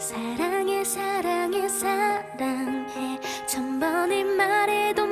사랑해 사랑해 사랑해. 천번을 말에도